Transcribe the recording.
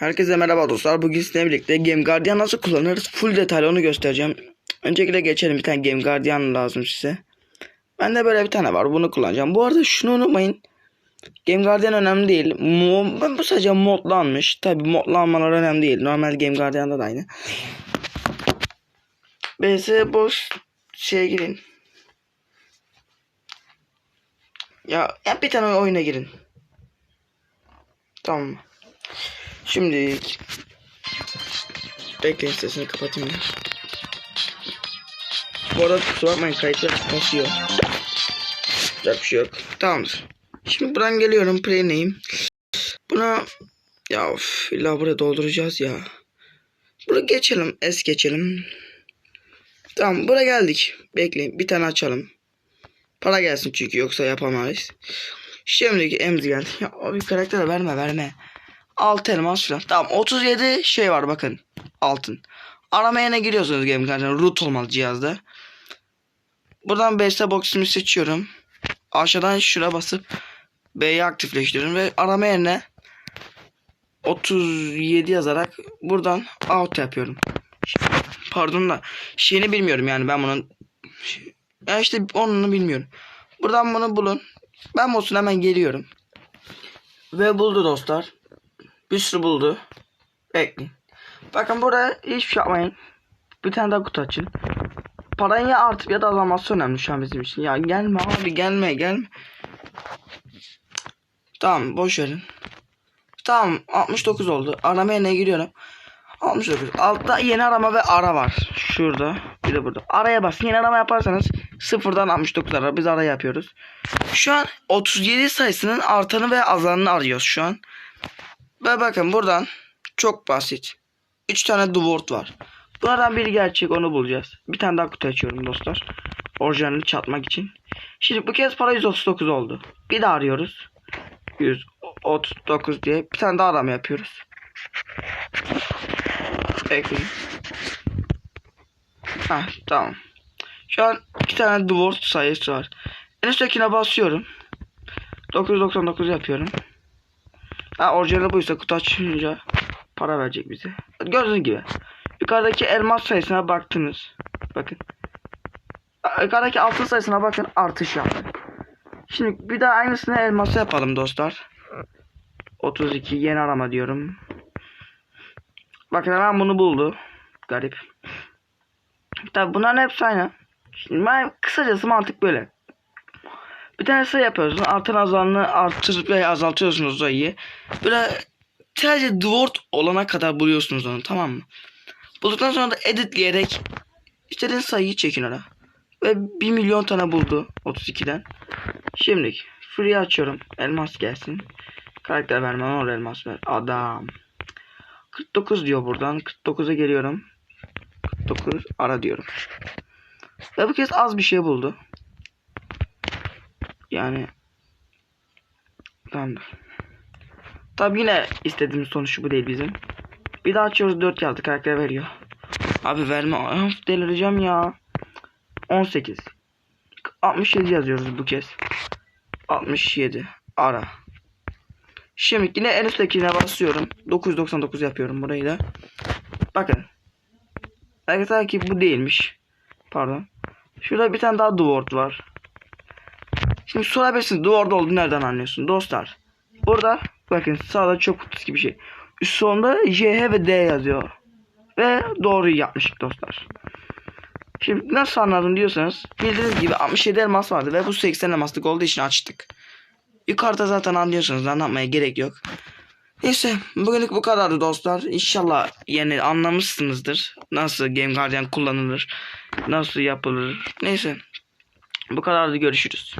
Herkese merhaba dostlar. Bugün sizinle birlikte Game Guardian nasıl kullanırız? Full detaylı onu göstereceğim. Öncelikle geçelim. Bir tane Game Guardian lazım size. Bende böyle bir tane var. Bunu kullanacağım. Bu arada şunu unutmayın. Game Guardian önemli değil. Mo- ben bu sadece modlanmış. Tabi modlanmalar önemli değil. Normal Game Guardian'da da aynı. BS boş şeye girin. Ya, ya bir tane oyuna girin. Tamam mı? Şimdi Bekleyin sesini kapatayım ya. Bu arada kusura bakmayın kayıtlar kasıyor. Yapacak bir şey yok. Tamamdır. Şimdi buradan geliyorum play name. Buna ya of, illa buraya dolduracağız ya. Buraya geçelim. Es geçelim. Tamam buraya geldik. Bekleyin bir tane açalım. Para gelsin çünkü yoksa yapamayız. Şimdiki emz geldi. Ya abi karakter verme verme. 6 elmas falan. Tamam 37 şey var bakın. Altın. Aramaya ne giriyorsunuz game kartına? Root olmalı cihazda. Buradan BS box'ımı seçiyorum. Aşağıdan şuna basıp B'yi aktifleştiriyorum ve arama yerine 37 yazarak buradan out yapıyorum. Pardon da şeyini bilmiyorum yani ben bunun ya işte onu bilmiyorum. Buradan bunu bulun. Ben olsun hemen geliyorum. Ve buldu dostlar. Bir sürü buldu. Bekleyin. Bakın burada hiçbir şey yapmayın. Bir tane daha kutu açın. Parayı ya artıp ya da azalması önemli şu an bizim için. Ya gelme abi gelme gelme. Tamam boş verin. Tamam 69 oldu. Aramaya ne giriyorum? 69. Altta yeni arama ve ara var. Şurada. Bir de burada. Araya basın. Yeni arama yaparsanız sıfırdan 69 arar. Biz ara yapıyoruz. Şu an 37 sayısının artanı ve azanını arıyoruz şu an. Ve bakın buradan çok basit. 3 tane duvort var. Bunlardan biri gerçek onu bulacağız. Bir tane daha kutu açıyorum dostlar. Orijinalini çatmak için. Şimdi bu kez para 139 oldu. Bir daha arıyoruz. 139 diye bir tane daha arama yapıyoruz. Bekleyin. Ha tamam. Şu an iki tane duvort sayısı var. En üsttekine basıyorum. 999 yapıyorum. Ha orijinali buysa kutu açınca para verecek bize. Gördüğünüz gibi. Yukarıdaki elmas sayısına baktınız. Bakın. Yukarıdaki altın sayısına bakın artış yaptı. Şimdi bir daha aynısını elmasa yapalım dostlar. 32 yeni arama diyorum. Bakın hemen bunu buldu. Garip. Tabi bunların hepsi aynı. Şimdi ben kısacası mantık böyle. Bir tane sayı yapıyorsunuz. Artın azalını artırıp veya azaltıyorsunuz sayıyı. Böyle sadece dwort olana kadar buluyorsunuz onu tamam mı? Bulduktan sonra da editleyerek istediğiniz sayıyı çekin ona. Ve 1 milyon tane buldu 32'den. Şimdi free açıyorum. Elmas gelsin. Karakter vermem oraya elmas ver. Adam. 49 diyor buradan. 49'a geliyorum. 49 ara diyorum. Ve bu kez az bir şey buldu. Yani tamamdır. Tabi yine istediğimiz sonuç bu değil bizim. Bir daha açıyoruz 4 yazdı karakter veriyor. Abi verme. Of, delireceğim ya. 18. 67 yazıyoruz bu kez. 67. Ara. Şimdi yine en üsttekine basıyorum. 999 yapıyorum burayı da. Bakın. Arkadaşlar ki bu değilmiş. Pardon. Şurada bir tane daha duvort var. Şimdi sorabilirsiniz duvart olduğunu nereden anlıyorsun dostlar. Burada bakın sağda çok kutusu gibi şey. Üst sonunda JH ve D yazıyor. Ve doğruyu yapmıştık dostlar. Şimdi nasıl anladım diyorsanız bildiğiniz gibi 67 elmas vardı ve bu 80 elmaslık olduğu için açtık. Yukarıda zaten anlıyorsunuz anlatmaya gerek yok. Neyse bugünlük bu kadardı dostlar. İnşallah yani anlamışsınızdır. Nasıl Game Guardian kullanılır. Nasıl yapılır. Neyse. Bu kadardı görüşürüz.